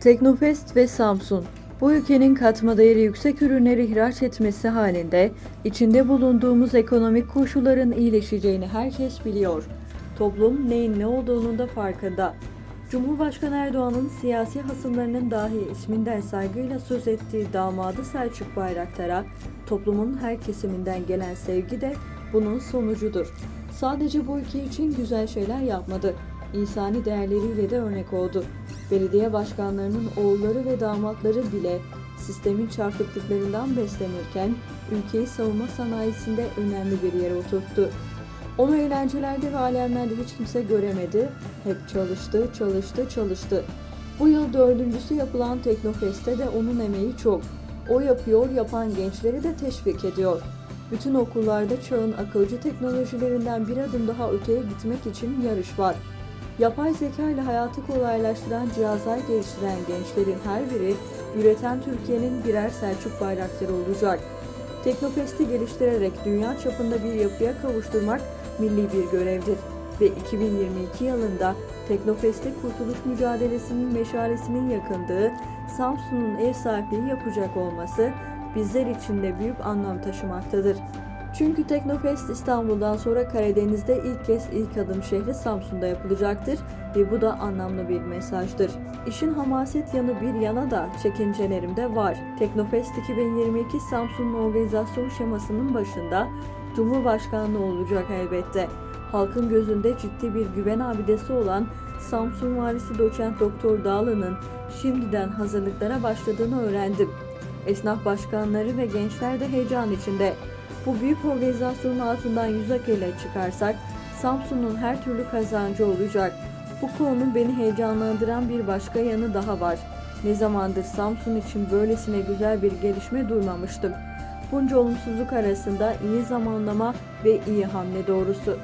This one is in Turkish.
Teknofest ve Samsun bu ülkenin katma değeri yüksek ürünleri ihraç etmesi halinde içinde bulunduğumuz ekonomik koşulların iyileşeceğini herkes biliyor. Toplum neyin ne olduğunun da farkında. Cumhurbaşkanı Erdoğan'ın siyasi hasımlarının dahi isminden saygıyla söz ettiği damadı Selçuk Bayraktar'a toplumun her kesiminden gelen sevgi de bunun sonucudur. Sadece bu ülke için güzel şeyler yapmadı. İnsani değerleriyle de örnek oldu. Belediye başkanlarının oğulları ve damatları bile sistemin çarpıklıklarından beslenirken ülkeyi savunma sanayisinde önemli bir yere oturttu. Onu eğlencelerde ve alemlerde hiç kimse göremedi. Hep çalıştı, çalıştı, çalıştı. Bu yıl dördüncüsü yapılan Teknofest'te de onun emeği çok. O yapıyor, yapan gençleri de teşvik ediyor. Bütün okullarda çağın akılcı teknolojilerinden bir adım daha öteye gitmek için yarış var. Yapay zeka ile hayatı kolaylaştıran cihazlar geliştiren gençlerin her biri üreten Türkiye'nin birer Selçuk bayrakları olacak. Teknofest'i geliştirerek dünya çapında bir yapıya kavuşturmak milli bir görevdir ve 2022 yılında Teknofest'te kurtuluş mücadelesinin meşalesinin yakındığı Samsun'un ev sahipliği yapacak olması bizler için de büyük anlam taşımaktadır. Çünkü Teknofest İstanbul'dan sonra Karadeniz'de ilk kez ilk adım şehri Samsun'da yapılacaktır ve bu da anlamlı bir mesajdır. İşin hamaset yanı bir yana da çekincelerim de var. Teknofest 2022 Samsun'un organizasyon şemasının başında Cumhurbaşkanlığı olacak elbette. Halkın gözünde ciddi bir güven abidesi olan Samsun Valisi Doçent Doktor Dağlı'nın şimdiden hazırlıklara başladığını öğrendim. Esnaf başkanları ve gençler de heyecan içinde. Bu büyük organizasyonun altından yüz akıyla çıkarsak Samsun'un her türlü kazancı olacak. Bu konunun beni heyecanlandıran bir başka yanı daha var. Ne zamandır Samsun için böylesine güzel bir gelişme duymamıştım. Bunca olumsuzluk arasında iyi zamanlama ve iyi hamle doğrusu.